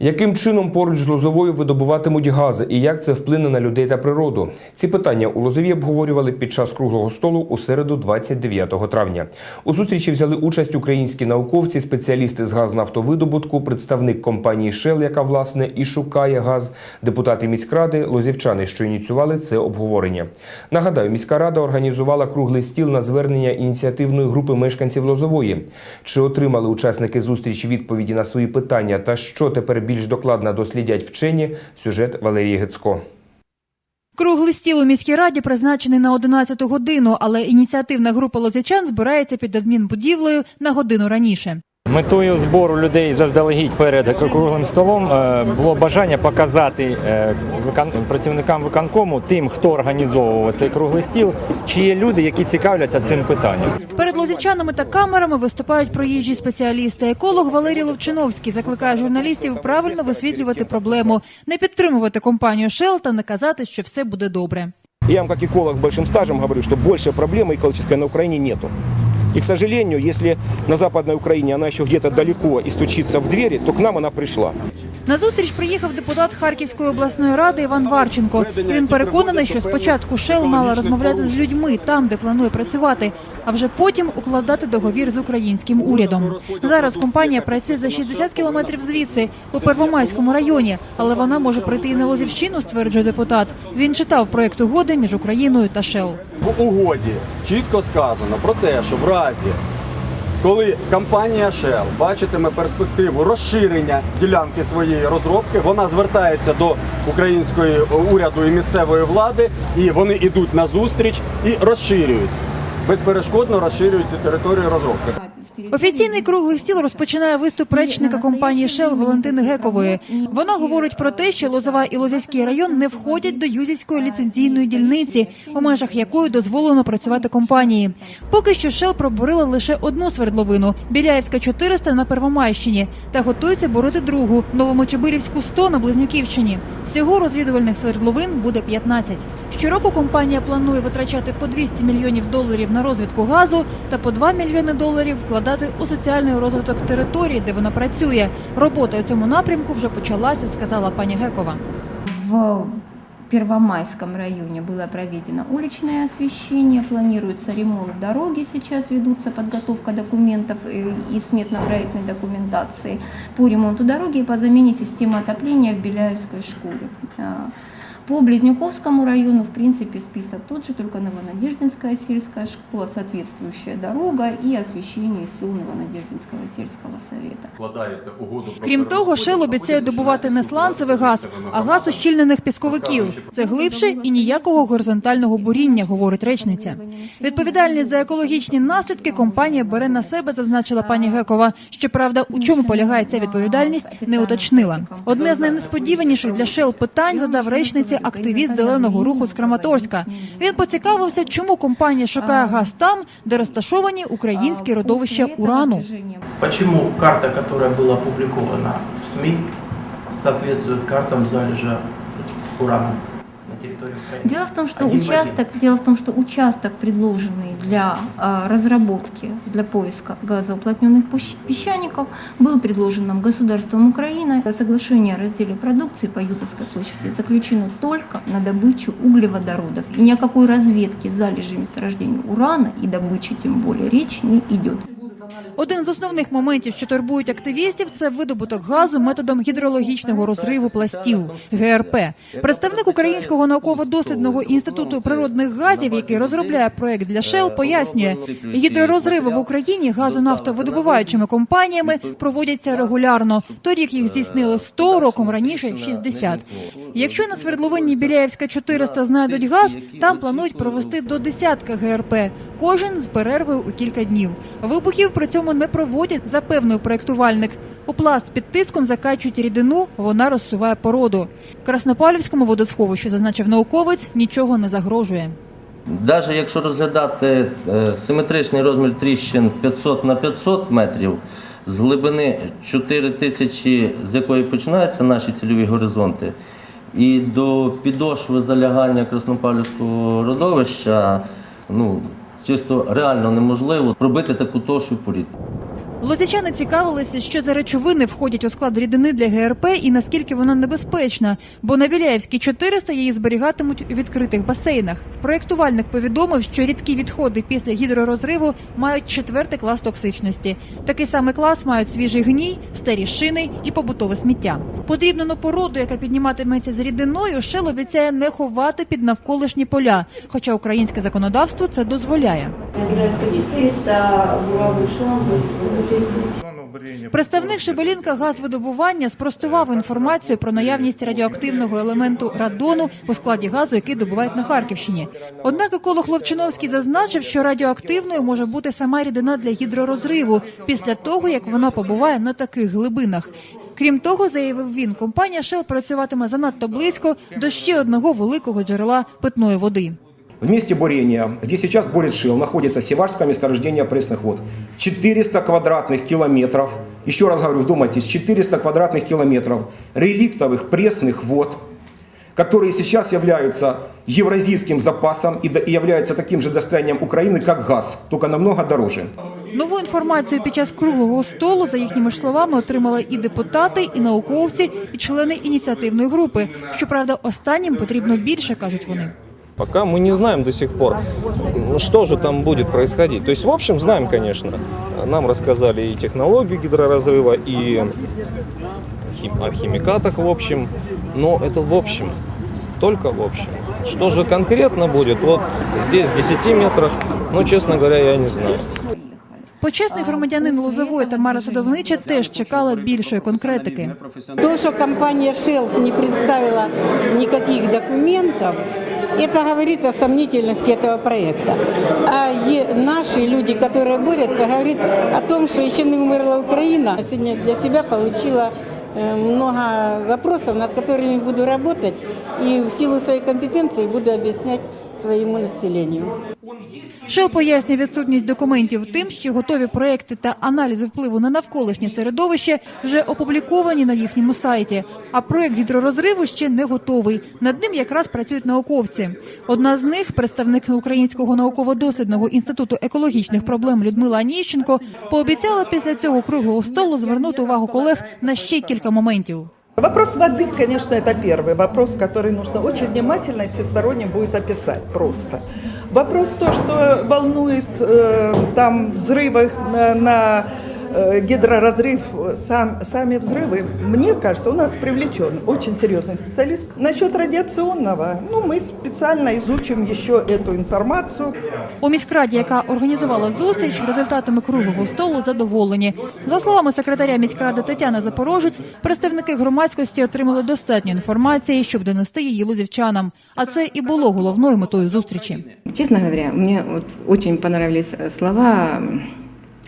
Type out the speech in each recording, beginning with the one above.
Яким чином поруч з Лозовою видобуватимуть гази і як це вплине на людей та природу? Ці питання у Лозові обговорювали під час круглого столу у середу, 29 травня. У зустрічі взяли участь українські науковці, спеціалісти з газнафтовидобутку, представник компанії Shell, яка власне і шукає газ, депутати міськради, лозівчани, що ініціювали це обговорення. Нагадаю, міська рада організувала круглий стіл на звернення ініціативної групи мешканців Лозової. Чи отримали учасники зустрічі відповіді на свої питання та що тепер більш докладно дослідять вчені? Сюжет Валерії Гецько. Круглий стіл у міській раді призначений на 11 годину, але ініціативна група лозячан збирається під адмінбудівлею на годину раніше. Метою збору людей заздалегідь перед круглим столом е, було бажання показати е, викон- працівникам виконкому, тим, хто організовував цей круглий стіл, чи є люди, які цікавляться цим питанням. Перед лозівчанами та камерами виступають проїжджі спеціалісти. Еколог Валерій Ловчиновський закликає журналістів правильно висвітлювати проблему, не підтримувати компанію Shell та не казати, що все буде добре. Я вам как эколог с большим стажем говорю, что больше проблемы экологической на Украине нету. И, к сожалению, если на Западной Украине она еще где-то далеко и стучится в двери, то к нам она пришла. На зустріч приїхав депутат Харківської обласної ради Іван Варченко. Він переконаний, що спочатку Shell мала розмовляти з людьми там, де планує працювати, а вже потім укладати договір з українським урядом. Зараз компанія працює за 60 кілометрів звідси у Первомайському районі, але вона може прийти і на Лозівщину, стверджує депутат. Він читав проект угоди між Україною та Shell. В угоді чітко сказано про те, що в разі, коли компанія Shell бачитиме перспективу розширення ділянки своєї розробки, вона звертається до української уряду і місцевої влади, і вони йдуть на зустріч і розширюють. Безперешкодно розширюють цю територію розробки. Офіційний круглий стіл розпочинає виступ речника компанії Shell Валентини Гекової. Вона говорить про те, що Лозова і Лозівський район не входять до Юзівської ліцензійної дільниці, у межах якої дозволено працювати компанії. Поки що Shell пробурила лише одну свердловину Біляївська 400 на Первомайщині та готується борити другу Новомочебирівську 100 на Близнюківщині. Всього розвідувальних свердловин буде 15. Щороку компанія планує витрачати по 200 мільйонів доларів на розвідку газу та по 2 мільйони доларів вкладати у соціальний розвиток території, де вона працює. Робота у цьому напрямку вже почалася, сказала пані Гекова. В Первомайском районе было проведено уличное освещение, планируется ремонт дороги, сейчас ведутся подготовка документов э, и сметно-проектной документации по ремонту дороги и по замене системы отопления в Беляевской школе. По Близнюковскому району, в принципе, список тот же, только Новонадеждинская сельская школа, соответствующая дорога и освещение сел Новонадеждинского сельского совета. Крім того, Shell обіцяє добувати не сланцевий газ, а газ ущільнених пісковиків. Це глибше і ніякого горизонтального буріння, говорить речниця. Відповідальність за екологічні наслідки компанія бере на себе, зазначила пані Гекова. Щоправда, у чому полягає ця відповідальність, не уточнила. Одне з найнесподіваніших для Shell питань задав речниці активіст зеленого руху з Краматорська. Він поцікавився, чому компанія шукає газ там, де розташовані українські родовища урану. Чому карта, яка була опублікована в СМІ, відповідає картам залежа урана на территории Украины? Дело в том, что Один в участок, дело в том, что участок, предложенный для а, разработки, для поиска газоуплотненных песчаников, был предложен нам государством Украины. Соглашение о разделе продукции по Юзовской площади заключено только на добычу углеводородов. И ни о какой разведке залежей месторождения урана и добыче тем более речь не идет. Один з основних моментів, що турбують активістів, це видобуток газу методом гідрологічного розриву пластів ГРП. Представник Українського науково-дослідного інституту природних газів, який розробляє проект для Shell, пояснює, гідророзриви в Україні газонафтовидобуваючими компаніями проводяться регулярно. Торік їх здійснили 100, роком раніше 60. Якщо на свердловині Біляєвська 400 знайдуть газ, там планують провести до десятка ГРП, кожен з перервою у кілька днів. Вибухів при цьому не проводять, запевнив проєктувальник. У пласт під тиском закачують рідину, вона розсуває породу. Краснопалівському водосховищу, зазначив науковець, нічого не загрожує. Навіть якщо розглядати е, симетричний розмір тріщин 500 на 500 метрів, з глибини 4 тисячі, з якої починаються наші цільові горизонти, і до підошви залягання Краснопавлівського родовища, ну, чисто реально неможливо пробити таку тошу порід. Лозячани цікавилися, що за речовини входять у склад рідини для ГРП і наскільки вона небезпечна, бо на Біляєвській 400 її зберігатимуть у відкритих басейнах. Проєктувальник повідомив, що рідкі відходи після гідророзриву мають четвертий клас токсичності. Такий самий клас мають свіжий гній, старі шини і побутове сміття. Подрібнену породу, яка підніматиметься з рідиною, Шел обіцяє не ховати під навколишні поля, хоча українське законодавство це дозволяє. Гражданская 400, буровой шланг, Представник Шебелінка газвидобування спростував інформацію про наявність радіоактивного елементу радону у складі газу, який добувають на Харківщині. Однак еколог Ловчиновський зазначив, що радіоактивною може бути сама рідина для гідророзриву після того, як вона побуває на таких глибинах. Крім того, заявив він, компанія Shell працюватиме занадто близько до ще одного великого джерела питної води. В месте бурения, где сейчас борет Шил, находится Севашское месторождение пресных вод. 400 квадратных километров, еще раз говорю, вдумайтесь, 400 квадратных километров реликтовых пресных вод, которые сейчас являются евразийским запасом и до- и являются таким же достоянием Украины, как газ, только намного дороже. Нову інформацію під час круглого столу, за їхніми ж словами, отримали і депутати, і науковці, і члени ініціативної групи. Щоправда, останнім потрібно більше, кажуть вони. Пока мы не знаем до сих пор, что же там будет происходить. То есть, в общем, знаем, конечно. Нам рассказали и технологию гидроразрыва, и хим- о химикатах, в общем. Но это в общем, только в общем. Что же конкретно будет, вот здесь, в 10 метрах, ну, честно говоря, я не знаю. Почесний громадянин Лозової Тамара Садовнича теж чекала більшої конкретики. То, что компания Shell не представила никаких документов, это говорит о сомнительности этого проекта. А е- наши люди, которые борются, говорят о том, что еще не умерла Украина. Сегодня для себя получила э, много вопросов, над которыми буду работать и в силу своей компетенции буду объяснять своему населению. Шел пояснює відсутність документів тим, що готові проекти та аналізи впливу на навколишнє середовище вже опубліковані на їхньому сайті. А проект гідророзриву ще не готовий. Над ним якраз працюють науковці. Одна з них, представник Українського науково-дослідного інституту екологічних проблем Людмила Аніщенко, пообіцяла після цього круглого столу звернути увагу колег на ще кілька моментів. Вопрос воды, конечно, это первый вопрос, который нужно очень внимательно и всесторонне будет описать просто. Вопрос то, что волнует э, там взрывы на, на э, гидроразрыв, э, сам, сами взрывы, мне кажется, у нас привлечен очень серьезный специалист. Насчет радиационного, ну, мы специально изучим еще эту информацию. У міськраді, яка організувала зустріч, результатами круглого столу задоволені. За словами секретаря міськради Тетяни Запорожець, представники громадськості отримали достатньо інформації, щоб донести її лузівчанам. А це і було головною метою зустрічі. Честно говоря, мне вот очень понравились э, слова м,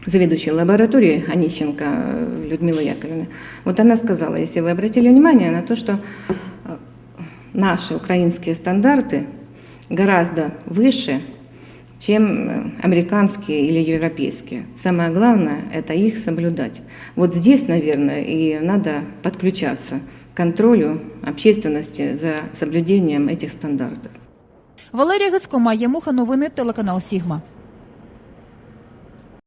заведующей лаборатории Онищенко э, Людмилы Яковлевны. Вот она сказала, если вы обратили внимание на то, что э, наши украинские стандарты гораздо выше, чем э, американские или европейские. Самое главное – это их соблюдать. Вот здесь, наверное, и надо подключаться к контролю общественности за соблюдением этих стандартов. Валерія Гицько, Майя Муха, новини телеканал Сігма.